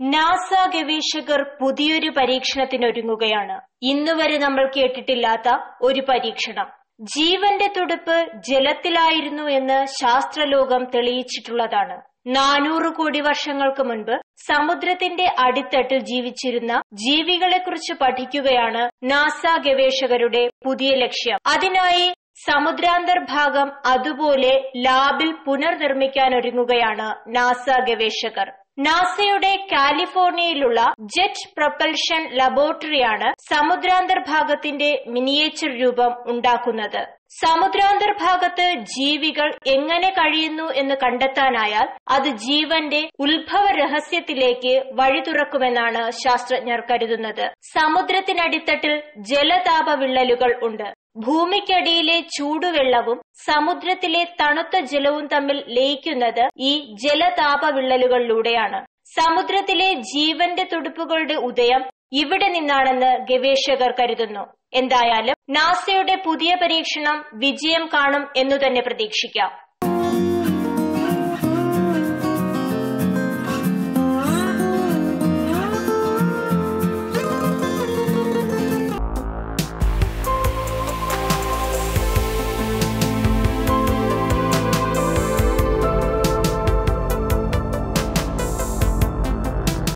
NASA ഗവേഷകർ പുതിയൊരു പരീക്ഷണത്തിനൊരുങ്ങുകയാണ്. ഇന്നുവരെ നമ്മൾ കേട്ടിട്ടില്ലാത്ത ഒരു പരീക്ഷണം. ജീവന്റെ തുടുപ്പ് ജലത്തിലായിരുന്നു എന്ന് ശാസ്ത്രലോകം തെളിയിച്ചിട്ടുള്ളതാണ്. നാനൂറ് കോടി വർഷങ്ങൾക്ക് മുൻപ് സമുദ്രത്തിന്റെ അടിത്തട്ടിൽ ജീവിച്ചിരുന്ന ജീവികളെക്കുറിച്ച് പഠിക്കുകയാണ് നാസ ഗവേഷകരുടെ പുതിയ ലക്ഷ്യം. അതിനായി സമുദ്രാന്തർ ഭാഗം അതുപോലെ ലാബിൽ പുനർനിർമ്മിക്കാനൊരുങ്ങുകയാണ് നാസ ഗവേഷകർ. നാസയുടെ കാലിഫോർണിയയിലുള്ള ജെറ്റ് പ്രൊപ്പൽഷൻ ലബോറട്ടറിയാണ് സമുദ്രാന്തർഭാഗത്തിന്റെ മിനിയേച്ചർ രൂപം ഉണ്ടാക്കുന്നത്. സമുദ്രാന്തർഭാഗത്ത് ജീവികൾ എങ്ങനെ കഴിയുന്നു എന്ന് കണ്ടെത്താനായാൽ അത് ജീവന്റെ ഉത്ഭവ രഹസ്യത്തിലേക്ക് വഴി തുറക്കുമെന്നാണ് ശാസ്ത്രജ്ഞർ കരുതുന്നത്. സമുദ്രത്തിനടിത്തട്ടിൽ ജലതാപ വിള്ളലുകൾ ഉണ്ട്. ഭൂമിക്കടിയിലെ ചൂടുവെള്ളവും സമുദ്രത്തിലെ തണുത്ത ജലവും തമ്മിൽ ലയിക്കുന്നത് ഈ ജലതാപ വിള്ളലുകളിലൂടെയാണ് സമുദ്രത്തിലെ ജീവന്റെ തുടുപ്പുകളുടെ ഉദയം ഇവിടെ നിന്നാണെന്ന് ഗവേഷകർ കരുതുന്നു. എന്തായാലും നാസയുടെ പുതിയ പരീക്ഷണം വിജയം കാണും എന്നു തന്നെ പ്രതീക്ഷിക്കാം.